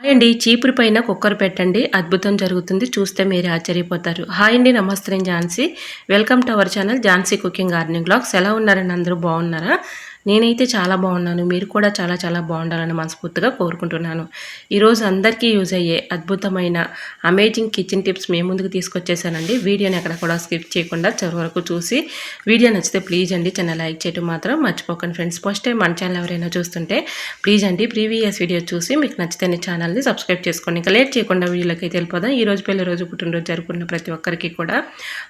Hi అండి చీపురు పైన కుక్కర్ పెట్టండి. అద్భుతం జరుగుతుంది. చూస్తే మీరు ఆశ్చర్యపోతారు. హాయ్ అండి నమస్తే నేను Jhansi. Welcome to our channel Jhansi cooking gardening blogs. ఎలా ఉన్నారండి? అందరూ బాగున్నారా? నేనైతే చాలా బాగున్నాను. మీరు కూడా చాలా చాలా బాగుండాలని మనస్ఫూర్తిగా కోరుకుంటున్నాను. ఈరోజు అందరికీ యూజ్ అయ్యే అద్భుతమైన అమేజింగ్ కిచెన్ టిప్స్ మీ ముందుకు తీసుకొచ్చేసానండి. వీడియోని ఎక్కడ కూడా స్కిప్ చేయకుండా చివరి వరకు చూసి వీడియో నచ్చితే ప్లీజ్ అండి చిన్న లైక్ చేయడం మాత్రం మర్చిపోకండి ఫ్రెండ్స్. ఫస్ట్ టైం మన ఛానల్ ఎవరైనా చూస్తుంటే ప్లీజ్ అండి ప్రీవియస్ వీడియో చూసి మీకు నచ్చితే ఛానల్ని సబ్స్క్రైబ్ చేసుకోండి. ఇంకా లేట్ చేయకుండా వీడియోలోకి అయితే వెళ్ళిపోదాం. ఈ రోజు పెళ్ళి రోజు పుట్టినరోజు జరుపుకున్న ప్రతి ఒక్కరికి కూడా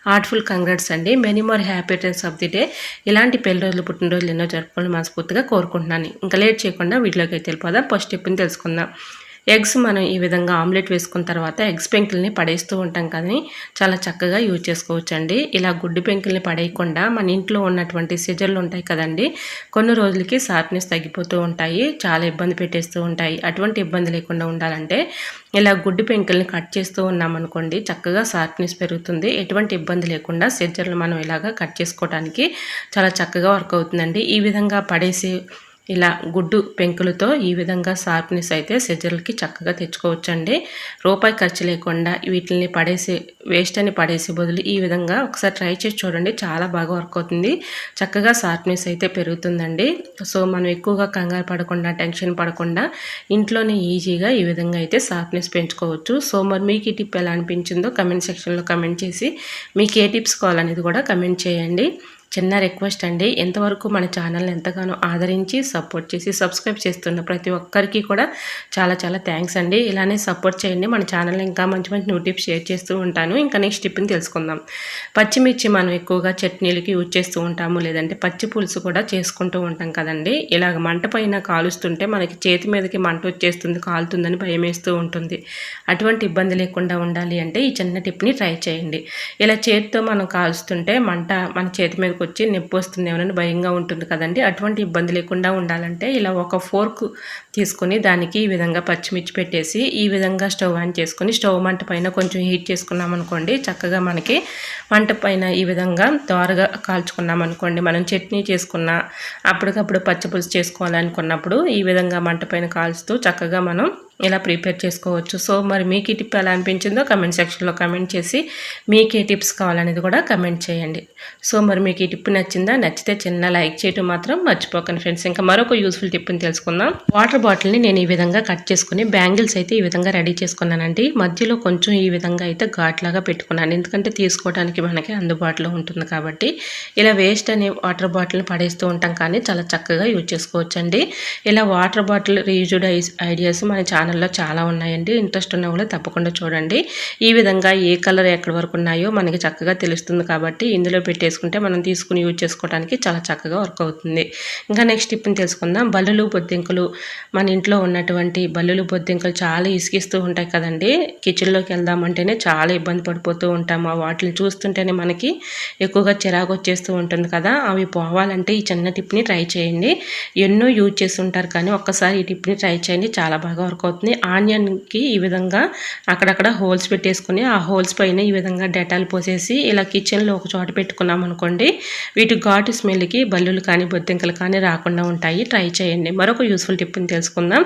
హార్ట్ఫుల్ కంగ్రాట్స్ అండి. Many more happy returns of the day. ఇలాంటి పెళ్ళి రోజులు పుట్టినరోజులు ఎన్నో జరుపుకోవడం మనస్ఫూర్తిగా కోరుకుంటున్నాను. ఇంకా లేట్ చేయకుండా వీటిలోకి అయితే వెళ్ళిపోదాం. ఫస్ట్ స్టెప్ని తెలుసుకుందాం. ఎగ్స్ మనం ఈ విధంగా ఆమ్లెట్ వేసుకున్న తర్వాత ఎగ్స్ పెంకుల్ని పడేస్తూ ఉంటాం కానీ చాలా చక్కగా యూజ్ చేసుకోవచ్చు అండి ఇలా గుడ్డు పెంకుల్ని పడేయకుండా మన ఇంట్లో ఉన్నటువంటి సిజర్లు ఉంటాయి కదండి కొన్ని రోజులకి షార్ప్నెస్ తగ్గిపోతూ ఉంటాయి చాలా ఇబ్బంది పెట్టేస్తూ ఉంటాయి. అటువంటి ఇబ్బంది లేకుండా ఉండాలంటే ఇలా గుడ్డు పెంకుల్ని కట్ చేస్తూ ఉన్నామనుకోండి చక్కగా షార్ప్నెస్ పెరుగుతుంది. ఎటువంటి ఇబ్బంది లేకుండా సిజర్లు మనం ఇలాగా కట్ చేసుకోవడానికి చాలా చక్కగా వర్క్ అవుతుందండి. ఈ విధంగా పడేసి ఇలా గుడ్డు పెంకులతో ఈ విధంగా షార్ప్నెస్ అయితే సెజర్లకి చక్కగా తెచ్చుకోవచ్చండి. రూపాయి ఖర్చు లేకుండా వీటిని పడేసి వేస్ట్ అని పడేసే బదులు ఈ విధంగా ఒకసారి ట్రై చేసి చూడండి చాలా బాగా వర్క్ అవుతుంది. చక్కగా షార్ప్నెస్ అయితే పెరుగుతుందండి. సో మనం ఎక్కువగా కంగారు పడకుండా టెన్షన్ పడకుండా ఇంట్లోనే ఈజీగా ఈ విధంగా అయితే షార్ప్నెస్ పెంచుకోవచ్చు. సో మరి మీకు ఈ టిప్ ఎలా అనిపించిందో కమెంట్ సెక్షన్లో కమెంట్ చేసి మీకు ఏ టిప్స్ కావాలనేది కూడా కమెంట్ చేయండి. చిన్న రిక్వెస్ట్ అండి. ఎంతవరకు మన ఛానల్ని ఎంతగానో ఆదరించి సపోర్ట్ చేసి సబ్స్క్రైబ్ చేస్తున్న ప్రతి ఒక్కరికి కూడా చాలా చాలా థ్యాంక్స్ అండి. ఇలానే సపోర్ట్ చేయండి. మన ఛానల్ని ఇంకా మంచి మంచి న్యూ టిప్స్ షేర్ చేస్తూ ఉంటాను. ఇంకా నెక్స్ట్ టిప్ని తెలుసుకుందాం. పచ్చిమిర్చి మనం ఎక్కువగా చట్నీలకి యూజ్ చేస్తూ ఉంటాము. లేదంటే పచ్చి పులుసు కూడా చేసుకుంటూ ఉంటాం కదండి. ఇలాగ మంట పైన కాలుస్తుంటే మనకి చేతి మీదకి మంట వచ్చేస్తుంది కాలుతుందని భయం వేస్తూ ఉంటుంది. అటువంటి ఇబ్బంది లేకుండా ఉండాలి అంటే ఈ చిన్న టిప్ని ట్రై చేయండి. ఇలా చేతితో మనం కాలుస్తుంటే మంట మన చేతి మీద దగ్గరకు వచ్చి నొప్పి వస్తుంది భయంగా ఉంటుంది కదండి. అటువంటి ఇబ్బంది లేకుండా ఉండాలంటే ఇలా ఒక ఫోర్క్ తీసుకొని దానికి ఈ విధంగా పచ్చిమిర్చి పెట్టేసి ఈ విధంగా స్టవ్ ఆన్ చేసుకొని స్టవ్ మంట పైన కొంచెం హీట్ చేసుకున్నాం అనుకోండి చక్కగా మనకి మంట పైన ఈ విధంగా త్వరగా కాల్చుకున్నాం అనుకోండి. మనం చట్నీ చేసుకున్న అప్పటికప్పుడు పచ్చిపులుసు చేసుకోవాలనుకున్నప్పుడు ఈ విధంగా మంట పైన కాల్చుతూ చక్కగా మనం ఇలా ప్రిపేర్ చేసుకోవచ్చు. సో మరి మీకు ఈ టిప్ ఎలా అనిపించిందో కమెంట్ సెక్షన్లో కమెంట్ చేసి మీకు ఏ టిప్స్ కావాలనేది కూడా కమెంట్ చేయండి. సో మరి మీకు ఈ టిప్ నచ్చిందా? నచ్చితే చిన్న లైక్ చేయటం మాత్రం మర్చిపోకండి ఫ్రెండ్స్. ఇంకా మరొక యూస్ఫుల్ టిప్ని తెలుసుకుందాం. వాటర్ బాటిల్ని నేను ఈ విధంగా కట్ చేసుకుని బ్యాంగిల్స్ అయితే ఈ విధంగా రెడీ చేసుకున్నానండి. మధ్యలో కొంచెం ఈ విధంగా అయితే ఘాట్లాగా పెట్టుకున్నాను. ఎందుకంటే తీసుకోవడానికి మనకి అందుబాటులో ఉంటుంది కాబట్టి. ఇలా వేస్ట్ అనే వాటర్ బాటిల్ని పడేస్తూ ఉంటాం కానీ చాలా చక్కగా యూజ్ చేసుకోవచ్చండి. ఇలా వాటర్ బాటిల్ రీయూజ్డ్ ఐడియాస్ మన ఛానల్ ఛానల్లో చాలా ఉన్నాయండి. ఇంట్రెస్ట్ ఉన్న కూడా తప్పకుండా చూడండి. ఈ విధంగా ఏ కలర్ ఎక్కడి వరకు ఉన్నాయో మనకి చక్కగా తెలుస్తుంది కాబట్టి ఇందులో పెట్టేసుకుంటే మనం తీసుకుని యూజ్ చేసుకోవడానికి చాలా చక్కగా వర్క్ అవుతుంది. ఇంకా నెక్స్ట్ టిప్ని తెలుసుకుందాం. బల్లులు బొద్దింకలు. మన ఇంట్లో ఉన్నటువంటి బల్లులు బొద్దింకలు చాలా ఇసుకిస్తూ ఉంటాయి కదండి. కిచెన్లోకి వెళ్దామంటేనే చాలా ఇబ్బంది పడిపోతూ ఉంటాము. వాటిని చూస్తుంటేనే మనకి ఎక్కువగా చిరాకు వచ్చేస్తూ ఉంటుంది కదా. అవి పోవాలంటే ఈ చిన్న టిప్ని ట్రై చేయండి. ఎన్నో యూజ్ చేసి ఉంటారు కానీ ఒక్కసారి ఈ టిప్ని ట్రై చేయండి. చాలా బాగా వర్క్ అవుతుంది. అవుతుంది ఆనియన్కి ఈ విధంగా అక్కడక్కడ హోల్స్ పెట్టేసుకుని ఆ హోల్స్ పైన ఈ విధంగా డెటాల్ పోసేసి ఇలా కిచెన్లో ఒక చోట పెట్టుకున్నాం అనుకోండి వీటి ఘాటు స్మెల్కి బల్లులు కానీ బొద్దింకలు కానీ రాకుండా ఉంటాయి. ట్రై చేయండి. మరొక యూస్ఫుల్ టిప్ని తెలుసుకుందాం.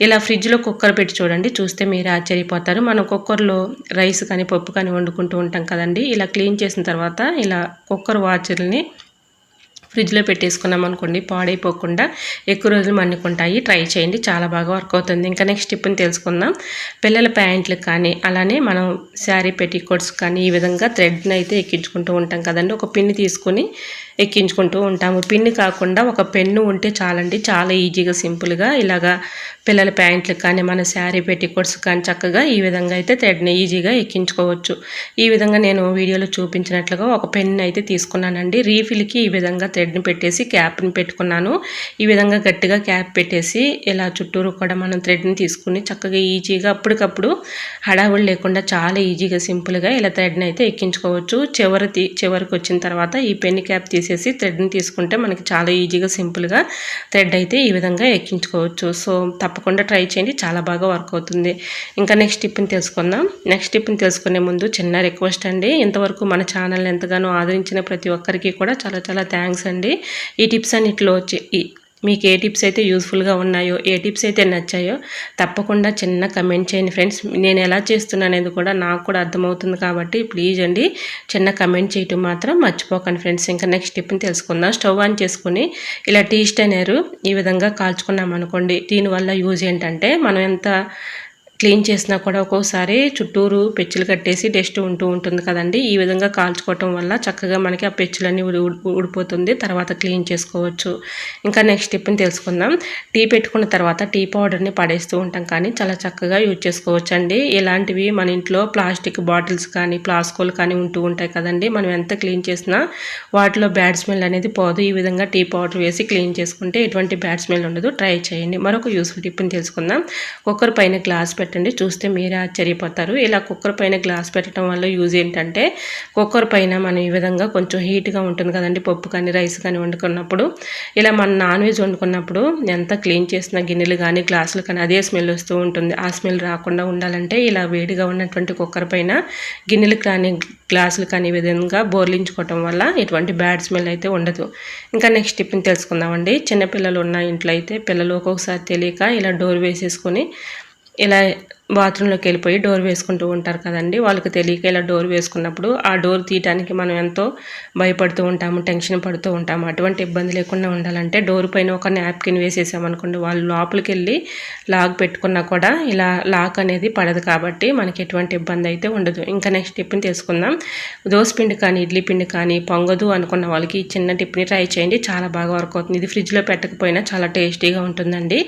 ఇలా ఫ్రిడ్జ్లో కుక్కర్ పెట్టి చూడండి. చూస్తే మీరు ఆశ్చర్యపోతారు. మనం కుక్కర్లో రైస్ కానీ పప్పు కానీ వండుకుంటూ ఉంటాం కదండి. ఇలా క్లీన్ చేసిన తర్వాత ఇలా కుక్కర్ వాచర్ని ఫ్రిడ్జ్లో పెట్టేసుకున్నాం అనుకోండి పాడైపోకుండా ఎక్కువ రోజులు మన్నుకుంటాయి ట్రై చేయండి చాలా బాగా వర్క్ అవుతుంది. ఇంకా నెక్స్ట్ టిప్ని తెలుసుకుందాం. పిల్లల ప్యాంట్లు కానీ అలానే మనం శారీ పెట్టికోట్స్ కానీ ఈ విధంగా థ్రెడ్ని అయితే ఎక్కించుకుంటూ ఉంటాం కదండి. ఒక పిన్ని తీసుకొని ఎక్కించుకుంటూ ఉంటాము. పిన్ని కాకుండా ఒక పెన్ను ఉంటే చాలండి చాలా ఈజీగా సింపుల్గా ఇలాగా పిల్లల ప్యాంట్లు కానీ మన శారీ పెట్టికోట్స్ కానీ చక్కగా ఈ విధంగా అయితే థ్రెడ్ని ఈజీగా ఎక్కించుకోవచ్చు. ఈ విధంగా నేను వీడియోలో చూపించినట్లుగా ఒక పెన్ను అయితే తీసుకున్నానండి. రీఫిల్కి ఈ విధంగా థ్రెడ్ని పెట్టేసి క్యాప్ని పెట్టుకున్నాను. ఈ విధంగా గట్టిగా క్యాప్ పెట్టేసి ఇలా చుట్టూరు కూడా మనం థ్రెడ్ని తీసుకుని చక్కగా ఈజీగా అప్పటికప్పుడు హడావుడు లేకుండా చాలా ఈజీగా సింపుల్గా ఇలా థ్రెడ్ని అయితే ఎక్కించుకోవచ్చు. చివరి చివరికి వచ్చిన తర్వాత ఈ పెన్ క్యాప్ తీసేసి థ్రెడ్ని తీసుకుంటే మనకి చాలా ఈజీగా సింపుల్గా థ్రెడ్ అయితే ఈ విధంగా ఎక్కించుకోవచ్చు. సో తప్పకుండా ట్రై చేయండి. చాలా బాగా వర్క్ అవుతుంది. ఇంకా నెక్స్ట్ టిప్ని తెలుసుకుందాం. నెక్స్ట్ టిప్ని తెలుసుకునే ముందు చిన్న రిక్వెస్ట్ అండి. ఇంతవరకు మన ఛానల్ ఎంతగానో ఆదరించిన ప్రతి ఒక్కరికి కూడా చాలా చాలా థ్యాంక్స్ అండి. ఈ టిప్స్ అన్నిటిలో వచ్చి మీకు ఏ టిప్స్ అయితే యూస్ఫుల్గా ఉన్నాయో ఏ టిప్స్ అయితే నచ్చాయో తప్పకుండా చిన్న కమెంట్ చేయండి ఫ్రెండ్స్. నేను ఎలా చేస్తున్నానేది అనేది కూడా నాకు కూడా అర్థమవుతుంది కాబట్టి ప్లీజ్ అండి చిన్న కమెంట్ చేయటం మాత్రం మర్చిపోకండి ఫ్రెండ్స్. ఇంకా నెక్స్ట్ టిప్ని తెలుసుకుందాం. స్టవ్ ఆన్ చేసుకుని ఇలా టీ స్టైనర్ ఈ విధంగా కాల్చుకున్నాం అనుకోండి దీనివల్ల యూజ్ ఏంటంటే మనం ఎంత క్లీన్ చేసినా కూడా ఒక్కోసారి చుట్టూరు పెచ్చులు కట్టేసి డస్ట్ ఉంటూ ఉంటుంది కదండి. ఈ విధంగా కాల్చుకోవటం వల్ల చక్కగా మనకి ఆ పెచ్చులన్నీ ఊడిపోతుంది. తర్వాత క్లీన్ చేసుకోవచ్చు. ఇంకా నెక్స్ట్ టిప్ని తెలుసుకుందాం. టీ పెట్టుకున్న తర్వాత టీ పౌడర్ని పడేస్తూ ఉంటాం కానీ చాలా చక్కగా యూజ్ చేసుకోవచ్చు అండి ఇలాంటివి మన ఇంట్లో ప్లాస్టిక్ బాటిల్స్ కానీ ప్లాస్కోలు కానీ ఉంటూ ఉంటాయి కదండి. మనం ఎంత క్లీన్ చేసినా వాటిలో బ్యాడ్ స్మెల్ అనేది పోదు. ఈ విధంగా టీ పౌడర్ వేసి క్లీన్ చేసుకుంటే ఎటువంటి బ్యాడ్ స్మెల్ ఉండదు. ట్రై చేయండి. మరొక యూస్ఫుల్ టిప్ని తెలుసుకుందాం. కుక్కర్ పైన గ్లాస్ పెట్టి పెట్టండి. చూస్తే మీరే ఆశ్చర్యపోతారు. ఇలా కుక్కర్ పైన గ్లాస్ పెట్టడం వల్ల యూజ్ ఏంటంటే కుక్కర్ పైన మనం ఈ విధంగా కొంచెం హీట్గా ఉంటుంది కదండి. పప్పు కానీ రైస్ కానీ వండుకున్నప్పుడు. ఇలా మనం నాన్ వెజ్ వండుకున్నప్పుడు ఎంత క్లీన్ చేసిన గిన్నెలు కానీ గ్లాసులు కానీ అదే స్మెల్ వస్తూ ఉంటుంది. ఆ స్మెల్ రాకుండా ఉండాలంటే ఇలా వేడిగా ఉన్నటువంటి కుక్కర్ పైన గిన్నెలు కానీ గ్లాసులు కానీ ఈ విధంగా బోర్లించుకోవటం వల్ల ఎటువంటి బ్యాడ్ స్మెల్ అయితే ఉండదు. ఇంకా నెక్స్ట్ టిప్ని తెలుసుకుందామండి. చిన్నపిల్లలు ఉన్న ఇంట్లో అయితే పిల్లలు ఒక్కొక్కసారి తెలియక ఇలా డోర్ వేసేసుకొని ఇలా బాత్రూంలోకి వెళ్ళిపోయి డోర్ వేసుకుంటూ ఉంటారు కదండి. వాళ్ళకి తెలియక ఇలా డోర్ వేసుకున్నప్పుడు ఆ డోర్ తీయటానికి మనం ఎంతో భయపడుతూ ఉంటాము టెన్షన్ పడుతూ ఉంటాము. అటువంటి ఇబ్బంది లేకుండా ఉండాలంటే డోర్ పైన ఒక నాప్కిన్ వేసేసామనుకోండి. వాళ్ళు లోపలికి వెళ్ళి లాక్ పెట్టుకున్నా కూడా ఇలా లాక్ అనేది పడదు కాబట్టి మనకి ఎటువంటి ఇబ్బంది అయితే ఉండదు. ఇంకా నెక్స్ట్ టిప్ని తీసుకుందాం. దోశ పిండి కానీ ఇడ్లీ పిండి కానీ పొంగదు అనుకున్న వాళ్ళకి ఈ చిన్న టిప్ని ట్రై చేయండి. చాలా బాగా వర్క్ అవుతుంది. ఇది ఫ్రిడ్జ్లో పెట్టకపోయినా చాలా టేస్టీగా ఉంటుందండి.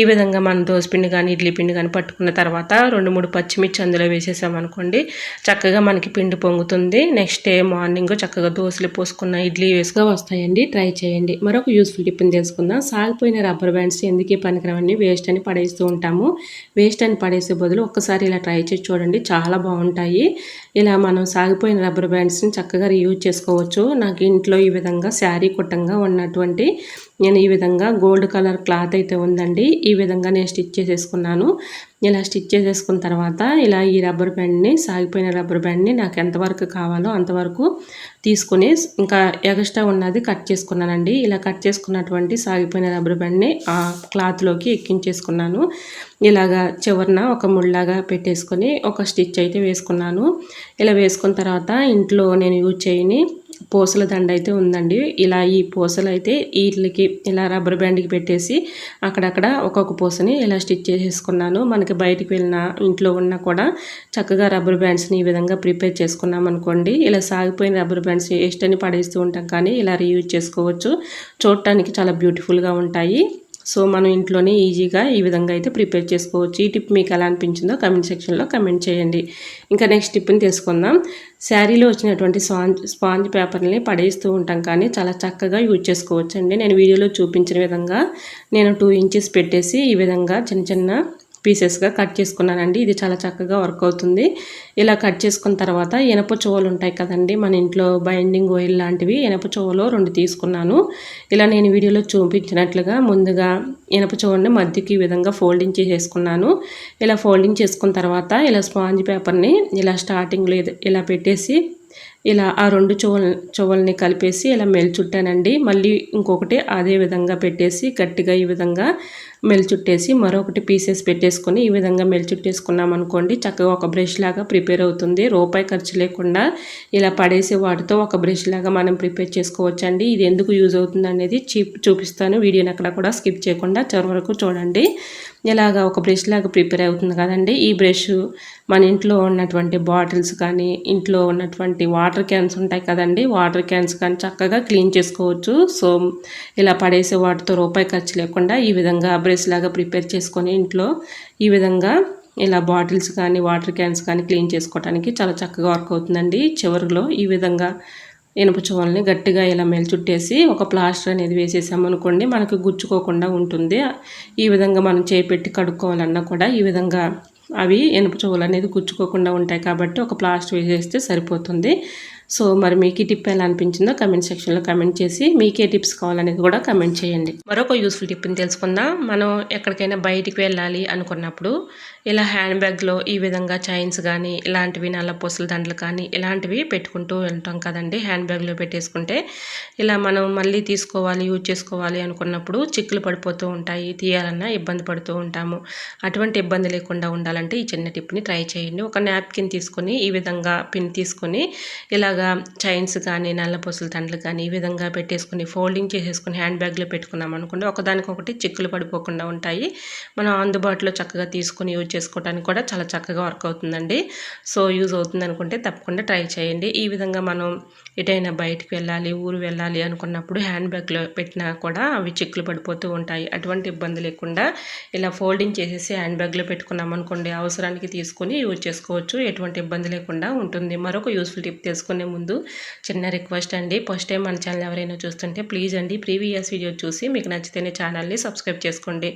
ఈ విధంగా మనం దోశ పిండి కానీ ఇడ్లీ పిండి కానీ పట్టుకున్న తర్వాత తర్వాత రెండు మూడు పచ్చిమిర్చి అందులో వేసేసామనుకోండి చక్కగా మనకి పిండి పొంగుతుంది. నెక్స్ట్ డే మార్నింగ్ చక్కగా దోశలు పోసుకున్న ఇడ్లీ వేసుగా వస్తాయండి. ట్రై చేయండి. మరొక యూస్ఫుల్ టిప్ని తెలుసుకుందాం. సాగిపోయిన రబ్బర్ బ్యాండ్స్ ఎందుకే పనికిరవన్నీ వేస్ట్ అని పడేస్తూ ఉంటాము. వేస్ట్ అని పడేసే బదులు ఒక్కసారి ఇలా ట్రై చేసి చూడండి. చాలా బాగుంటాయి. ఇలా మనం సాగిపోయిన రబ్బర్ బ్యాండ్స్ని చక్కగా రీయూజ్ చేసుకోవచ్చు. నాకు ఇంట్లో ఈ విధంగా శారీ కుట్టంగా ఉన్నటువంటి నేను ఈ విధంగా గోల్డ్ కలర్ క్లాత్ అయితే ఉందండి. ఈ విధంగా నేను స్టిచ్ చేసేసుకున్నాను. ఇలా స్టిచ్ చేసేసుకున్న తర్వాత ఇలా ఈ రబ్బర్ బ్యాండ్ని సాగిపోయిన రబ్బర్ బ్యాండ్ని నాకు ఎంతవరకు కావాలో అంతవరకు తీసుకుని ఇంకా ఎగస్ట్రా ఉన్నది కట్ చేసుకున్నానండి. ఇలా కట్ చేసుకున్నటువంటి సాగిపోయిన రబ్బర్ బ్యాండ్ని ఆ క్లాత్లోకి ఎక్కించేసుకున్నాను. ఇలాగా చివరిన ఒక ముళ్ళలాగా పెట్టేసుకొని ఒక స్టిచ్ అయితే వేసుకున్నాను. ఇలా వేసుకున్న తర్వాత ఇంట్లో నేను యూజ్ చేయని పూసల దండ అయితే ఉందండి. ఇలా ఈ పూసలు అయితే వీటికి ఇలా రబ్బర్ బ్యాండ్కి పెట్టేసి అక్కడక్కడ ఒక్కొక్క పూసని ఇలా స్టిచ్ చేసేసుకున్నాను. మనకి బయటికి వెళ్ళిన ఇంట్లో ఉన్నా కూడా చక్కగా రబ్బర్ బ్యాండ్స్ని ఈ విధంగా ప్రిపేర్ చేసుకున్నాం అనుకోండి. ఇలా సాగిపోయిన రబ్బర్ బ్యాండ్స్ వేస్ట్ అని పడేస్తూ ఉంటాం కానీ ఇలా రీయూజ్ చేసుకోవచ్చు. చూడటానికి చాలా బ్యూటిఫుల్గా ఉంటాయి. సో మనం ఇంట్లోనే ఈజీగా ఈ విధంగా అయితే ప్రిపేర్ చేసుకోవచ్చు. ఈ టిప్ మీకు ఎలా అనిపించిందో కమెంట్ సెక్షన్లో కమెంట్ చేయండి. ఇంకా నెక్స్ట్ టిప్ని తీసుకుందాం శారీలో వచ్చినటువంటి స్పాంజ్ స్పాంజ్ పేపర్ని పడేస్తూ ఉంటాం కానీ చాలా చక్కగా యూజ్ చేసుకోవచ్చండి. నేను వీడియోలో చూపించిన విధంగా నేను టూ ఇంచెస్ పెట్టేసి ఈ విధంగా చిన్న చిన్న పీసెస్గా కట్ చేసుకున్నానండి. ఇది చాలా చక్కగా వర్క్ అవుతుంది. ఇలా కట్ చేసుకున్న తర్వాత ఇనప చోవలు ఉంటాయి కదండి. మన ఇంట్లో బైండింగ్ ఆయిల్ లాంటివి ఇనప చోవలో రెండు తీసుకున్నాను. ఇలా నేను వీడియోలో చూపించినట్లుగా ముందుగా ఇనప చువ్వని మధ్యకి ఈ విధంగా ఫోల్డింగ్ చేసేసుకున్నాను. ఇలా ఫోల్డింగ్ చేసుకున్న తర్వాత ఇలా స్పాంజ్ పేపర్ని ఇలా స్టార్టింగ్లో ఇలా పెట్టేసి ఇలా ఆ రెండు చువల్ చువల్ని కలిపేసి ఇలా మెల్చుట్టానండి. మళ్ళీ ఇంకొకటి అదే విధంగా పెట్టేసి గట్టిగా ఈ విధంగా మెల్చుట్టేసి మరొకటి పీసెస్ పెట్టేసుకొని ఈ విధంగా మెల్చుట్టేసుకున్నాం అనుకోండి చక్కగా ఒక బ్రష్ లాగా ప్రిపేర్ అవుతుంది. రూపాయి ఖర్చు లేకుండా ఇలా పడేసే వాటితో ఒక బ్రష్ లాగా మనం ప్రిపేర్ చేసుకోవచ్చండి. ఇది ఎందుకు యూజ్ అవుతుంది అనేది చూపిస్తాను. వీడియోని అక్కడ కూడా స్కిప్ చేయకుండా చివరి వరకు చూడండి. ఇలాగా ఒక బ్రష్ లాగా ప్రిపేర్ అవుతుంది కదండి. ఈ బ్రష్ మన ఇంట్లో ఉన్నటువంటి బాటిల్స్ కానీ ఇంట్లో ఉన్నటువంటి వాటర్ వాటర్ క్యాన్స్ ఉంటాయి కదండి వాటర్ క్యాన్స్ కానీ చక్కగా క్లీన్ చేసుకోవచ్చు. సో ఇలా పడేసే వాటితో రూపాయి ఖర్చు లేకుండా ఈ విధంగా బ్రష్ లాగా ప్రిపేర్ చేసుకొని ఇంట్లో ఈ విధంగా ఇలా బాటిల్స్ కానీ వాటర్ క్యాన్స్ కానీ క్లీన్ చేసుకోవడానికి చాలా చక్కగా వర్క్ అవుతుందండి. చివరిలో ఈ విధంగా ఇనుప చువల్ని గట్టిగా ఇలా చుట్టేసి ఒక ప్లాస్టర్ అనేది వేసేసామనుకోండి మనకు గుచ్చుకోకుండా ఉంటుంది. ఈ విధంగా మనం చేపెట్టి కడుక్కోవాలన్నా కూడా ఈ విధంగా అవి ఇనుప చెవులు అనేది గుచ్చుకోకుండా ఉంటాయి కాబట్టి ఒక ప్లాస్టర్ వేసేస్తే సరిపోతుంది. సో మరి మీకు ఈ టిప్ ఎలా అనిపించిందో కమెంట్ సెక్షన్లో కమెంట్ చేసి మీకే టిప్స్ కావాలనేది కూడా కమెంట్ చేయండి. మరొక యూస్ఫుల్ టిప్ని తెలుసుకుందాం. మనం ఎక్కడికైనా బయటికి వెళ్ళాలి అనుకున్నప్పుడు ఇలా హ్యాండ్ బ్యాగ్లో ఈ విధంగా చైన్స్ కానీ ఇలాంటివి నల్ల పూసల దండలు కానీ ఇలాంటివి పెట్టుకుంటూ ఉంటాం కదండి. హ్యాండ్ బ్యాగ్లో పెట్టేసుకుంటే ఇలా మనం మళ్ళీ తీసుకోవాలి యూజ్ చేసుకోవాలి అనుకున్నప్పుడు చిక్కులు పడిపోతూ ఉంటాయి తీయాలన్నా ఇబ్బంది పడుతూ ఉంటాము. అటువంటి ఇబ్బంది లేకుండా ఉండాలంటే ఈ చిన్న టిప్ని ట్రై చేయండి. ఒక నాప్కిన్ తీసుకొని ఈ విధంగా పిన్ తీసుకొని ఇలాగా చైన్స్ కానీ నల్ల పూసల కానీ ఈ విధంగా పెట్టేసుకుని ఫోల్డింగ్ చేసేసుకుని హ్యాండ్ బ్యాగ్లో పెట్టుకున్నాం అనుకోండి. ఒకదానికొకటి చిక్కులు పడిపోకుండా ఉంటాయి. మనం అందుబాటులో చక్కగా తీసుకొని యూజ్ చేసుకోవడానికి కూడా చాలా చక్కగా వర్క్ అవుతుందండి. సో యూజ్ అవుతుంది అనుకుంటే తప్పకుండా ట్రై చేయండి. ఈ విధంగా మనం ఎటైనా బయటికి వెళ్ళాలి ఊరు వెళ్ళాలి అనుకున్నప్పుడు హ్యాండ్ బ్యాగ్లో పెట్టినా కూడా అవి చిక్కులు పడిపోతూ ఉంటాయి. అటువంటి ఇబ్బంది లేకుండా ఇలా ఫోల్డింగ్ చేసేసి హ్యాండ్ బ్యాగ్లో పెట్టుకున్నాం అనుకోండి అవసరానికి తీసుకొని యూజ్ చేసుకోవచ్చు. ఎటువంటి ఇబ్బంది లేకుండా ఉంటుంది. మరొక యూస్ఫుల్ టిప్ తెలుసుకునే ముందు చిన్న రిక్వెస్ట్ అండి. ఫస్ట్ టైం మన ఛానల్ ఎవరైనా చూస్తుంటే ప్లీజ్ అండి ప్రీవియస్ వీడియో చూసి మీకు నచ్చితేనే ఛానల్ని సబ్స్క్రైబ్ చేసుకోండి.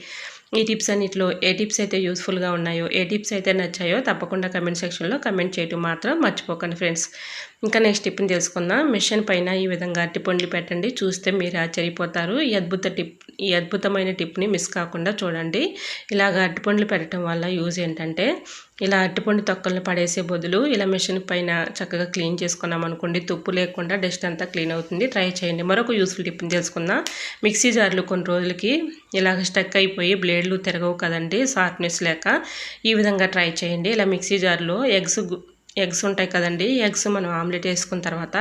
ఈ టిప్స్ అన్నిట్లో ఏ టిప్స్ అయితే యూస్ఫుల్గా ఉన్నాయో ఏ టిప్స్ అయితే నచ్చాయో తప్పకుండా కమెంట్ సెక్షన్లో కమెంట్ చేయటం మాత్రం మర్చిపోకండి ఫ్రెండ్స్. ఇంకా నెక్స్ట్ టిప్ని తెలుసుకుందాం. మిషన్ పైన ఈ విధంగా అరటిపండ్లు పెట్టండి. చూస్తే మీరు ఆశ్చర్యపోతారు. ఈ అద్భుత టిప్ ఈ అద్భుతమైన టిప్ని మిస్ కాకుండా చూడండి. ఇలాగ అరటిపండ్లు పెట్టడం వల్ల యూజ్ ఏంటంటే ఇలా అరటిపండు తొక్కలను పడేసే బదులు ఇలా మిషన్ పైన చక్కగా క్లీన్ చేసుకున్నాం అనుకోండి తుప్పు లేకుండా డస్ట్ అంతా క్లీన్ అవుతుంది. ట్రై చేయండి. మరొక యూస్ఫుల్ టిప్ని తెలుసుకుందాం. మిక్సీ జార్లు కొన్ని రోజులకి ఇలాగ స్టక్ అయిపోయి బ్లేడ్ వేళ్ళు తిరగవు కదండి షార్ప్నెస్ లేక. ఈ విధంగా ట్రై చేయండి. ఇలా మిక్సీ జార్లో ఎగ్స్ ఎగ్స్ ఉంటాయి కదండి ఎగ్స్ మనం ఆమ్లెట్ వేసుకున్న తర్వాత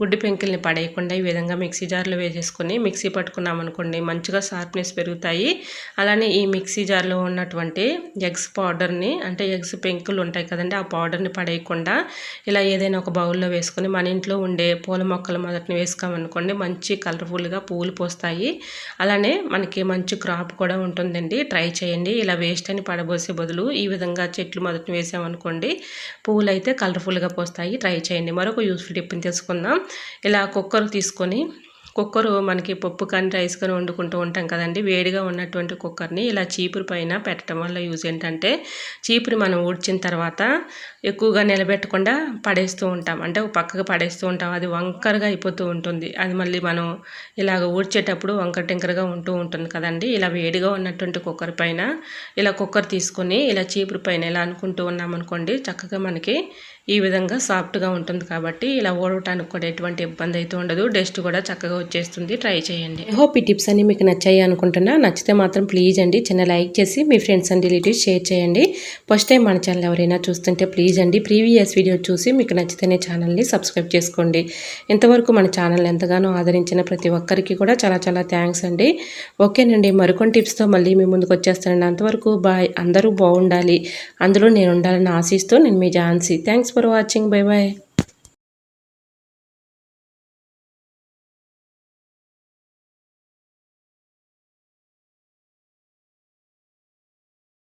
గుడ్డి పెంకుల్ని పడేయకుండా ఈ విధంగా మిక్సీ జార్లో వేసేసుకొని మిక్సీ పట్టుకున్నాం అనుకోండి మంచిగా షార్ప్నెస్ పెరుగుతాయి. అలానే ఈ మిక్సీ జార్లో ఉన్నటువంటి ఎగ్స్ పౌడర్ని అంటే ఎగ్స్ పెంకులు ఉంటాయి కదండి ఆ పౌడర్ని పడేయకుండా ఇలా ఏదైనా ఒక బౌల్లో వేసుకొని మన ఇంట్లో ఉండే పూల మొక్కలు మొదటిని వేసుకోమనుకోండి మంచి కలర్ఫుల్గా పువ్వులు పోస్తాయి. అలానే మనకి మంచి క్రాప్ కూడా ఉంటుందండి. ట్రై చేయండి. ఇలా వేస్ట్ అని పడబోసే బదులు ఈ విధంగా చెట్లు మొదటిని వేసామనుకోండి పువ్వులు అయితే కలర్ఫుల్గా పోస్తాయి. ట్రై చేయండి. మరొక యూస్ఫుల్ టిప్ని తెలుసుకుందాం. ఇలా కుక్కర్ తీసుకొని కుక్కరు మనకి పప్పు కానీ రైస్ కానీ వండుకుంటూ ఉంటాం కదండి. వేడిగా ఉన్నటువంటి కుక్కర్ని ఇలా చీపురు పైన పెట్టడం వల్ల యూజ్ ఏంటంటే చీపురు మనం ఊడ్చిన తర్వాత ఎక్కువగా నిలబెట్టకుండా పడేస్తూ ఉంటాం. అంటే పక్కకు పడేస్తూ ఉంటాం. అది వంకరగా అయిపోతూ ఉంటుంది. అది మళ్ళీ మనం ఇలాగ ఊడ్చేటప్పుడు వంకర టింకరగా ఉంటూ ఉంటుంది కదండి. ఇలా వేడిగా ఉన్నటువంటి కుక్కర్ పైన ఇలా కుక్కర్ తీసుకొని ఇలా చీపురు పైన ఇలా అనుకుంటూ ఉన్నామనుకోండి చక్కగా మనకి ఈ విధంగా సాఫ్ట్గా ఉంటుంది కాబట్టి ఇలా ఊడవటానికి కూడా ఎటువంటి ఇబ్బంది అయితే ఉండదు. డస్ట్ కూడా చక్కగా వచ్చేస్తుంది. ట్రై చేయండి. హోప్ ఈ టిప్స్ అన్ని మీకు నచ్చాయి అనుకుంటున్నా. నచ్చితే మాత్రం ప్లీజ్ అండి చిన్న లైక్ చేసి మీ ఫ్రెండ్స్ అండ్ రిలేటివ్స్ షేర్ చేయండి. ఫస్ట్ టైం మన ఛానల్ ఎవరైనా చూస్తుంటే ప్లీజ్ అండి ప్రీవియస్ వీడియో చూసి మీకు నచ్చితేనే ఛానల్ని సబ్స్క్రైబ్ చేసుకోండి. ఇంతవరకు మన ఛానల్ ఎంతగానో ఆదరించిన ప్రతి ఒక్కరికి కూడా చాలా చాలా థ్యాంక్స్ అండి. ఓకేనండి మరికొన్ని టిప్స్తో మళ్ళీ మీ ముందుకు వచ్చేస్తానండి. అంతవరకు బాయ్. అందరూ బాగుండాలి. అందులో నేను ఉండాలని ఆశిస్తూ నేను మీ Jhansi. Thanks for watching bye bye